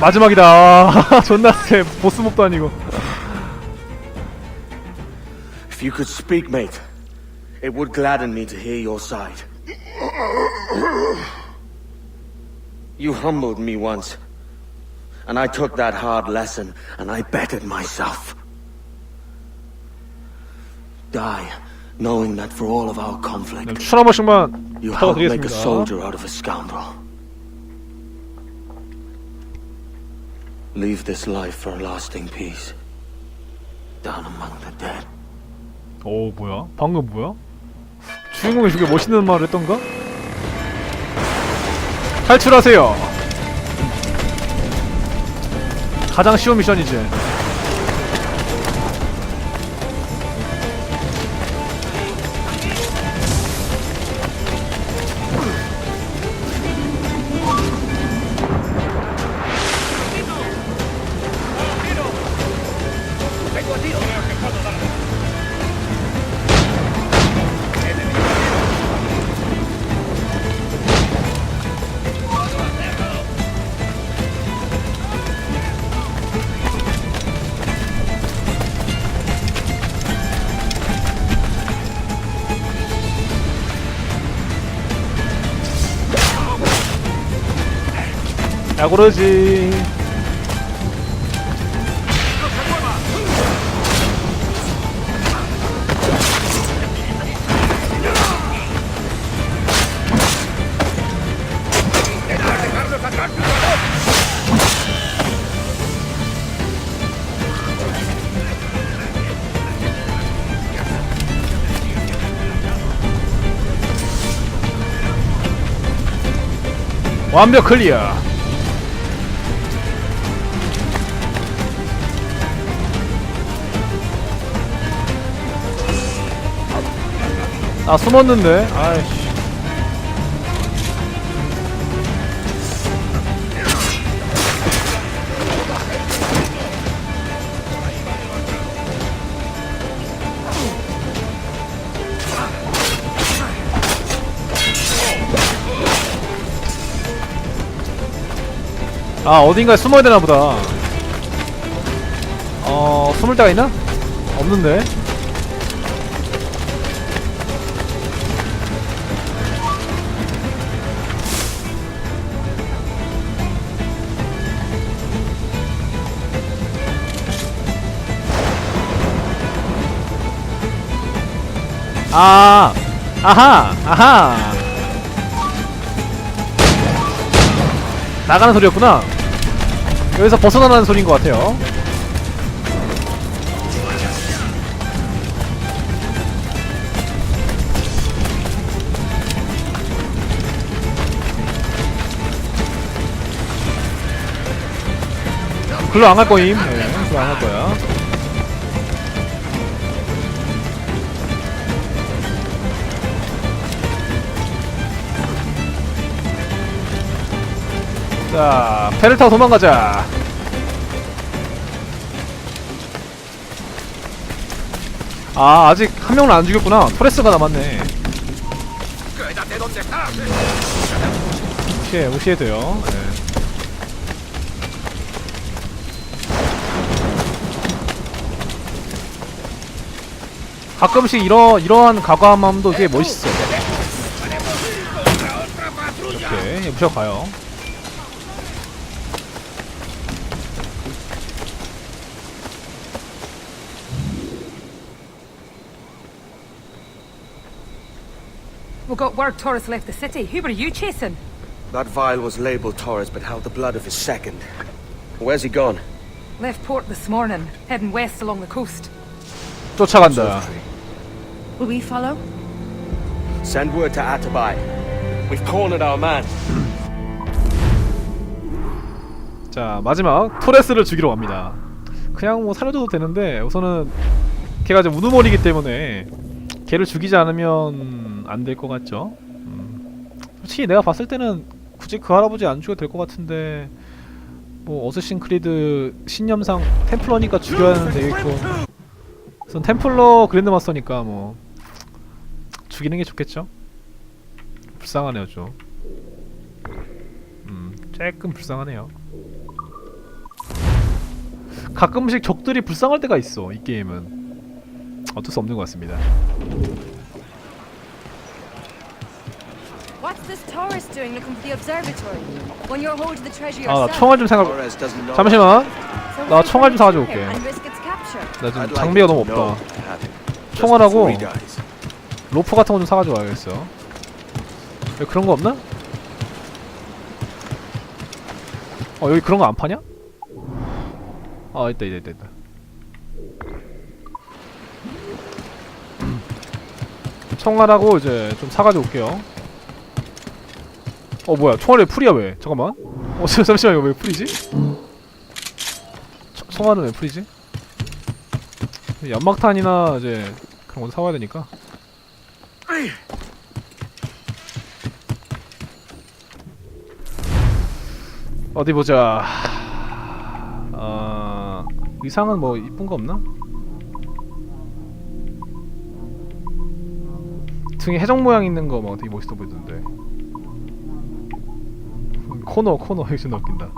마지막이다. 아, 존나 세. 보스 몹도 아니고. If you could speak, mate, it would gladden me to hear your side. You humbled me once, and I took that hard lesson and I bettered myself. Die, knowing that for all of our 네, conflict, 추천 한 번씩만 you helped make a 부탁드리겠습니다. soldier out of a scoundrel. Leave this life for lasting peace. Down among the dead. 오 뭐야? 방금 뭐야? 주인공이 저게 멋있는 말을 했던가? 탈출하세요. 가장 쉬운 미션이지. 야 그러지. 완벽 클리어. 아 숨었는데? 아이씨. 아 어딘가에 숨어야 되나 보다. 어 숨을 데가 있나? 없는데 아, 아하, 아하. 나가는 소리였구나. 여기서 벗어나는 소리인 것 같아요. 글로 안 갈 거임. 네, 글로 안 갈 거야. 자, 배를 타고 도망가자. 아, 아직 한 명은 안 죽였구나. 토레스가 남았네. 무시해, 무시해도요. 네. 가끔씩 이러, 이러한 과감함도 되게 멋있어. 이렇게 무시하고 We got word Taurus left the city. Who were you chasing? That vial was labeled Torres, but held the blood of his second. Where's he gone? Left port this morning, heading west along the coast. 쫓아간다. Will we follow? Send word to Atabai. We've cornered our man. 자 마지막 토레스를 죽이러 갑니다. 그냥 뭐 살려줘도 되는데 우선은 걔가 지금 우두머리이기 때문에 걔를 죽이지 않으면 안 될 것 같죠. 음. 솔직히 내가 봤을 때는 굳이 그 할아버지 안 죽여도 될 것 같은데 뭐 어쌔신 크리드 신념상 템플러니까 죽여야 하는 되겠고 우선 템플러 그랜드마스터니까 뭐 죽이는 게 좋겠죠. 불쌍하네요 좀. 음 조금 불쌍하네요. 가끔씩 적들이 불쌍할 때가 있어 이 게임은 어쩔 수 없는 것 같습니다 What's this tourist doing looking for the observatory? When you're holding the treasure 아 나 yourself. 총알 좀 생각 Torres doesn't know. 잠시만 So 나 총알 좀 사가지고 here 올게. And risk its capture. 나 지금 like 장비가 너무 know 없다. Just 총알하고 before he dies. 로프 같은 거 좀 사가지고 와야겠어 여기 그런 거 없나? 어 여기 그런 거 안 파냐? 아 있다 있다 있다 있다 총알하고 이제 좀 사가지고 올게요 어 뭐야 총알에 풀이야 왜 잠깐만 어 잠- 잠시만 이거 왜 풀이지? 초- 총알은 왜 풀이지? 연막탄이나 이제 그런 거 사와야 되니까 어디 보자. 어, 의상은 뭐 이쁜 거 없나? 등에 해적 모양 있는 거 막 되게 멋있어 보이던데. 음, 코너 코너 좀 웃긴다.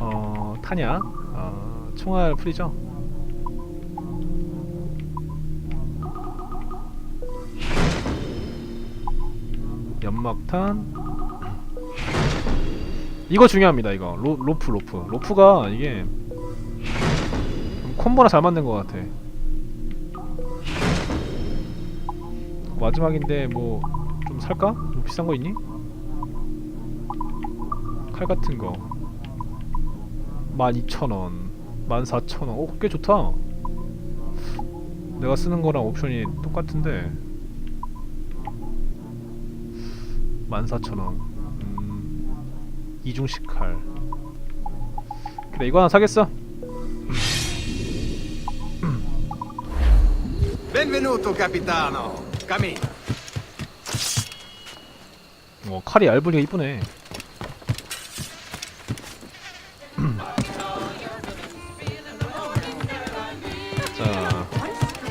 어 탄약, 어, 총알 풀이죠. 연막탄. 이거 중요합니다 이거 로, 로프 로프 로프가 이게 콤보나 잘 맞는 것 같아 마지막인데 뭐 좀 살까? 뭐 비싼 거 있니? 칼 같은 거. 12,000원 14,000원. 오, 꽤 좋다. 내가 쓰는 거랑 옵션이 똑같은데. 14,000원. 음, 이중식 칼. 그래 이거 하나 사겠어. Benvenuto, capitano. Cammina. 어 칼이 얇으니까 이쁘네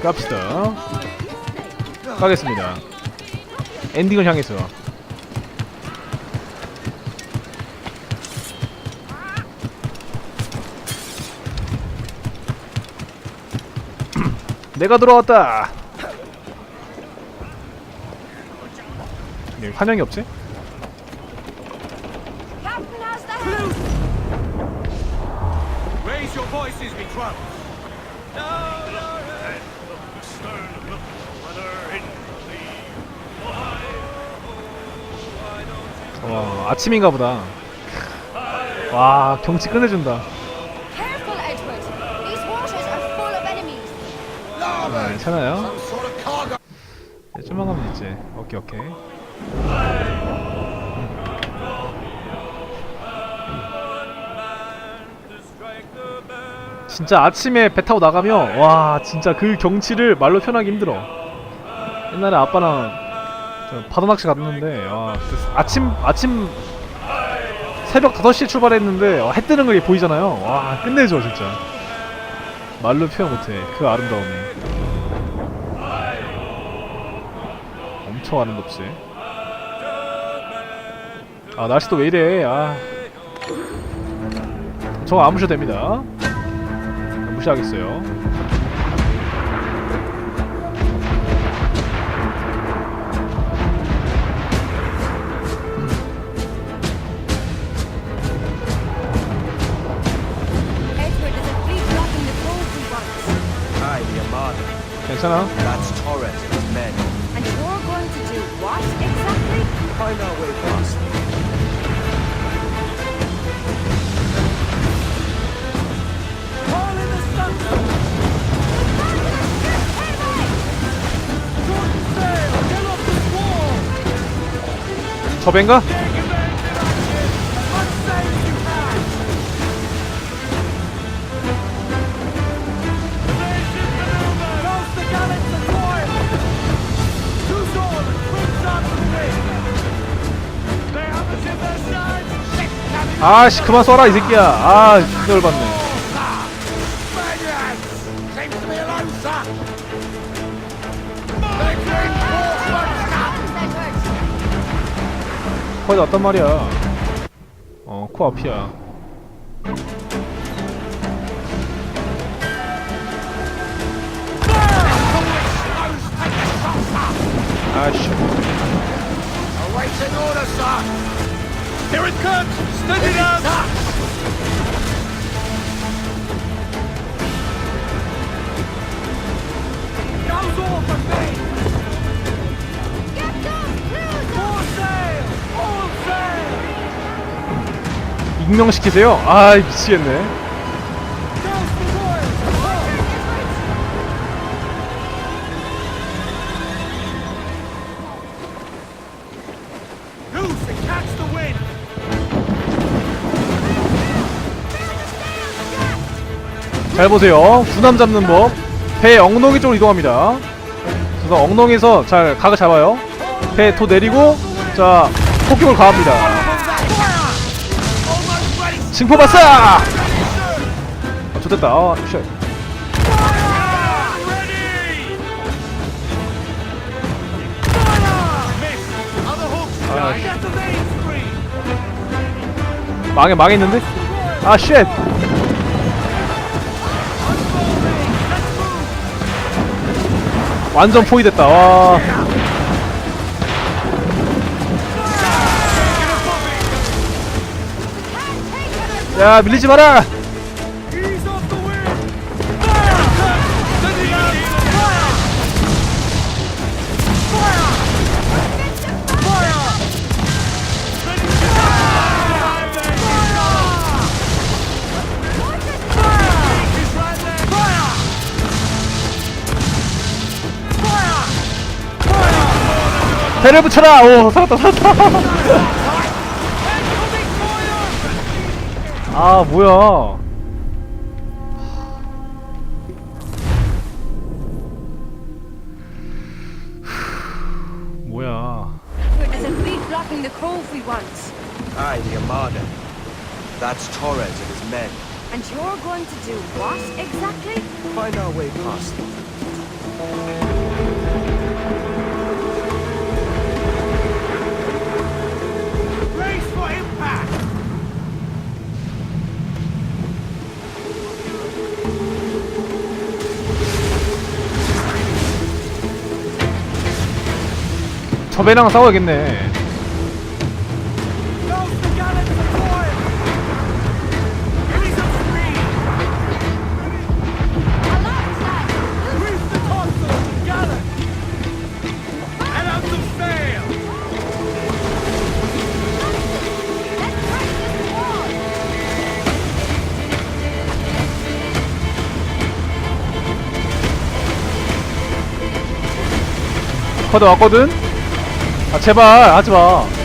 갑시다 가겠습니다 엔딩을 향해서 내가 돌아왔다 네, 환영이 없지? Raise your voices, trump. 와 아침인가 보다. 와 경치 끝내준다. 아, 괜찮아요. 네, 좀만 가면 있지. 오케이 오케이. 진짜 아침에 배 타고 나가면 와 진짜 그 경치를 말로 표현하기 힘들어. 옛날에 아빠랑 저 바다 낚시 갔는데 와, 그 아침 아침 새벽 5시에 출발했는데 와, 해 뜨는 게 보이잖아요. 와 끝내줘 진짜. 말로 표현 못해 그 아름다움이. 엄청 아름답지. 아 날씨 또왜 이래. 아. 저거 안 무셔도 됩니다. 무시하겠어요 벤가? 아씨 그만 써라 이 새끼야 아 그걸 받네 거기까지 왔단 말이야 어 코앞이야 아씨 Here it comes! Stand it up! Now's all for me! 익명시키세요? 아 미치겠네! 잘 보세요. 군함 잡는 법 배 엉덩이 쪽으로 이동합니다. 그래서 엉덩이에서 잘 각을 잡아요. 배 토 내리고 자 폭격을 가합니다 징포 발사! 아 좋됐다 아, 쉣. Ah. Screen! 망해 망했는데? 아 쉣! 완전 포위됐다 와 야 밀리지 마라! 배를 붙여라 오 살았다 살았다 아 뭐야 뭐야 There's a fleet blocking the cove we want. Aye, the Armada. That's Torres and his men. And you're going to do what exactly? Find our way past them. 저 배랑 싸워야겠네! 커드 왔거든? 아 제발 하지마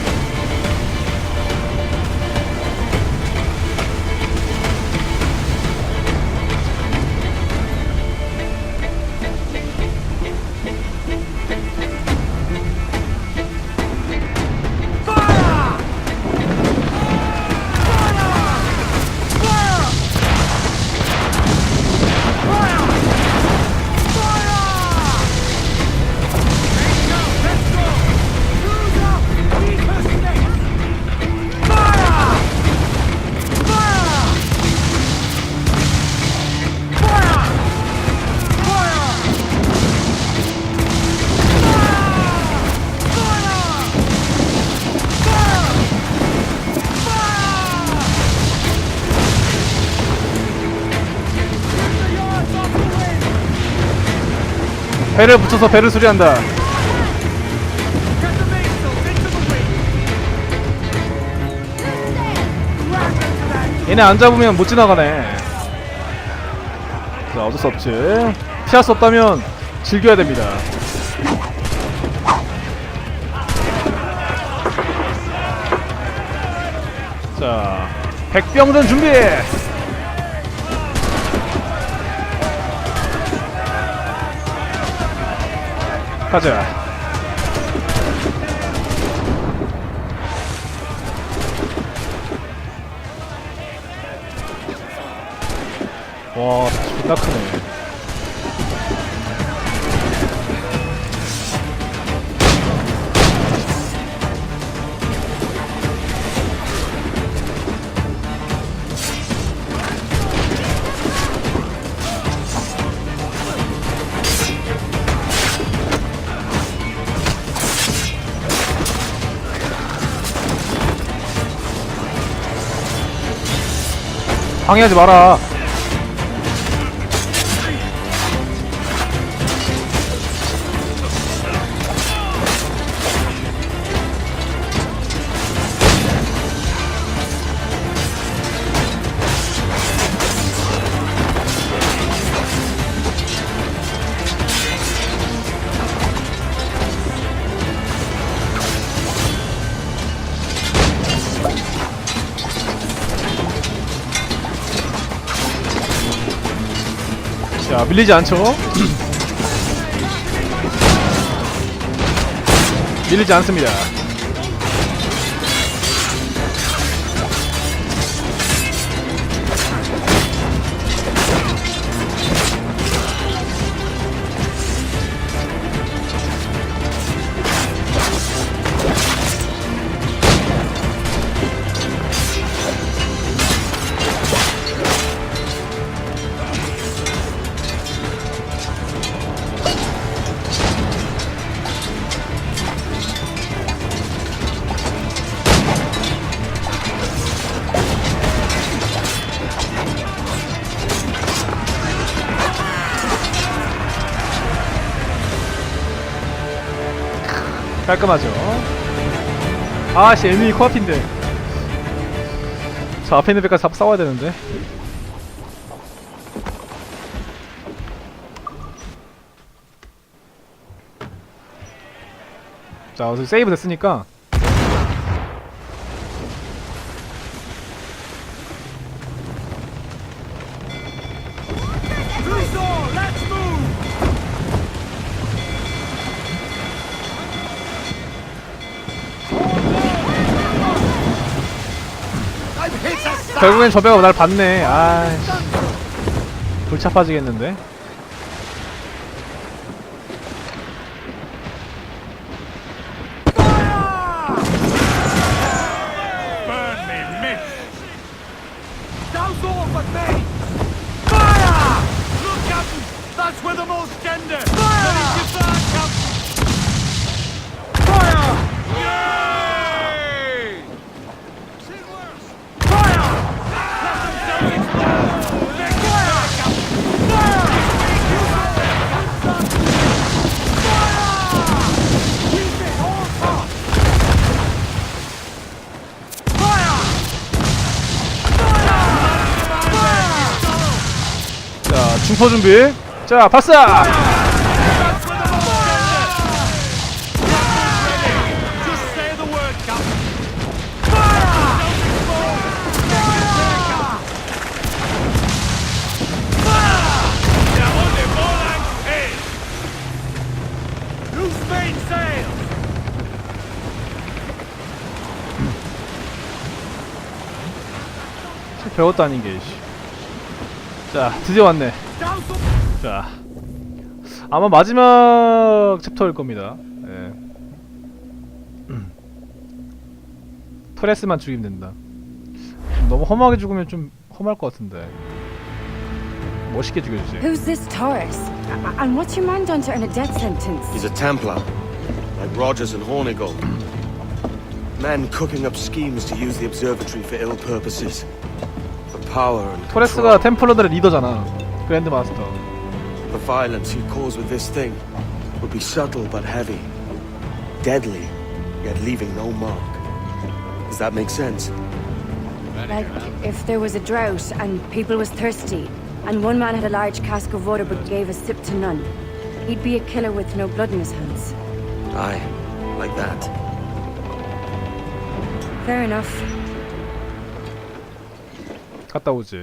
배를 붙여서 배를 수리한다. 얘네 안 잡으면 못 지나가네. 자 어쩔 수 없지. 피할 수 없다면 즐겨야 됩니다. 자 백병전 준비 가자 와 존나 크네 방해하지 마라. 자, 밀리지 않죠? 밀리지 않습니다. 깔끔하죠. 아씨, 에미 코앞인데. 저 앞에 있는 배까지 잡 싸워야 되는데. 자, 어서 세이브 됐으니까. 결국엔 저 배가 날 봤네. 아이씨. 골차 빠지겠는데. Loose main sail. 별것도 아닌 게, 씨. 자, 드디어 왔네. 자, 아마 마지막 챕터일 겁니다. 예. 토레스만 죽이면 된다. 너무 험하게 죽으면 좀 험할 것 같은데. 멋있게 죽여주세요. Who's this Taurus? And what's your man done to earn a death sentence? He's a Templar, like Rogers and Hornigold. Men cooking up schemes to use the observatory for ill purposes. For power and 토레스가 control. 템플러들의 리더잖아. 그랜드 마스터. The violence he'd cause with this thing would be subtle but heavy. Deadly, yet leaving no mark. Does that make sense? Like if there was a drought and people was thirsty, and one man had a large cask of water but gave a sip to none, he'd be a killer with no blood in his hands. Aye, like that. Fair enough. 갔다 오지.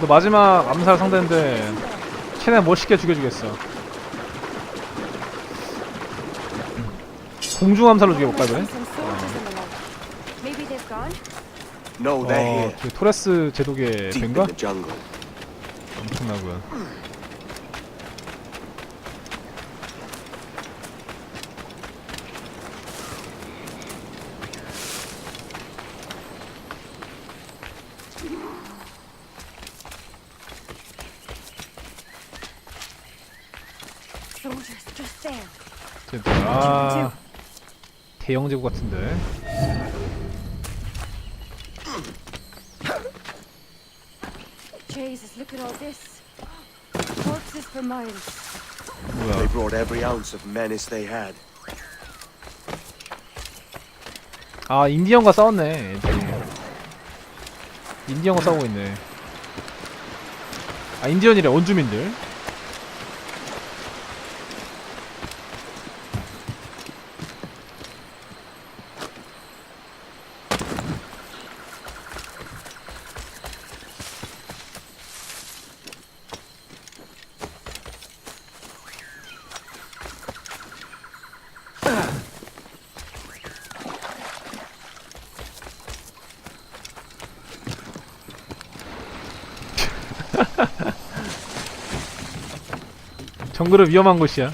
너 마지막 암살 상대인데 최대한 멋있게 죽여주겠어. 공중 암살로 죽여볼까 그래? They're 어, here. 저기 토레스 제독의 Deep in 뱀가? the jungle. 엄청나고요. Soldiers just there. 쟤들 아 대형 제국 같은데. Jesus, look at all this. Corpses for miles. They 뭐야? brought every ounce of menace they had. 아 인디언과 싸웠네. 애들이. 인디언과 싸우고 있네. 아 인디언이래 원주민들. 정글은 위험한 곳이야.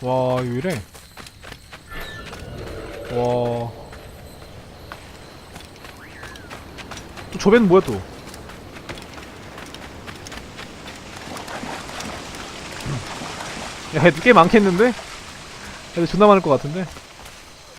와, 이거 이래? 와. 또 저배는 뭐야 또? 야, 꽤 많겠는데? 애들 존나 많을 것 같은데?